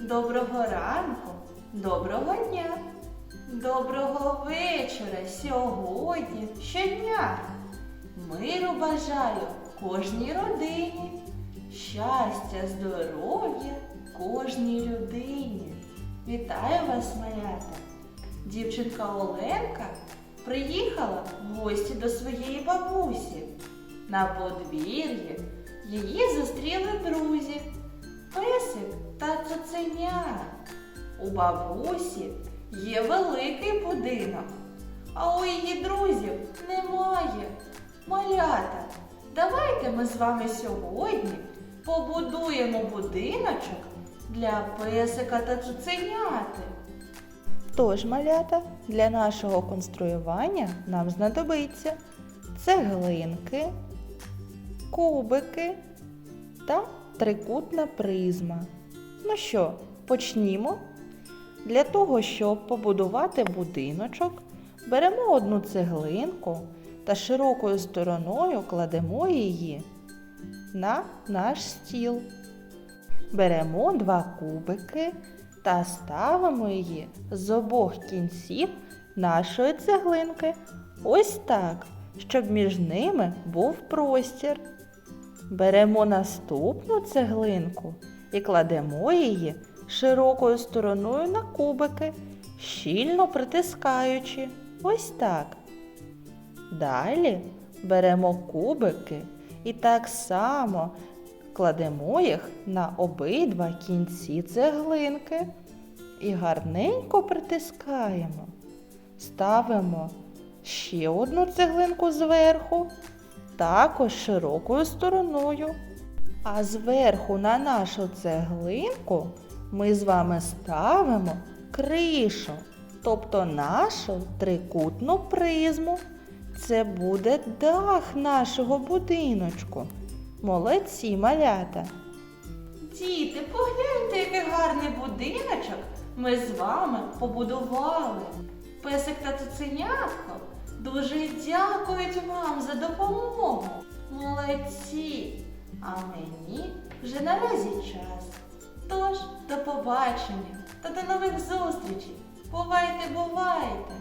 доброго ранку, доброго дня, доброго вечора сьогодні, щодня. Миру бажаю кожній родині, щастя, здоров'я кожній людині. Вітаю вас, малята! Дівчинка Оленка приїхала в гості до своєї бабусі. На подвір'ї її зустріли друзі, У бабусі є великий будинок, а у її друзів немає. Малята, давайте ми з вами сьогодні побудуємо будиночок для песика та цуценяти. Тож, малята, для нашого конструювання нам знадобиться цеглинки, кубики та трикутна призма. Ну що, почнімо? Для того, щоб побудувати будиночок, беремо одну цеглинку та широкою стороною кладемо її на наш стіл. Беремо два кубики та ставимо її з обох кінців нашої цеглинки. Ось так, щоб між ними був простір. Беремо наступну цеглинку і кладемо її широкою стороною на кубики, щільно притискаючи. Ось так. Далі беремо кубики і так само кладемо їх на обидва кінці цеглинки і гарненько притискаємо. Ставимо ще одну цеглинку зверху, також широкою стороною. А зверху на нашу цеглинку ми з вами ставимо кришу, тобто нашу трикутну призму. Це буде дах нашого будиночку. Молодці малята. Діти, погляньте, який гарний будиночок ми з вами побудували. Песик та цуценятко дуже дякують вам за допомогу. Молодці! А мені вже наразі час. Тож, до побачення та до нових зустрічей. Бувайте, бувайте!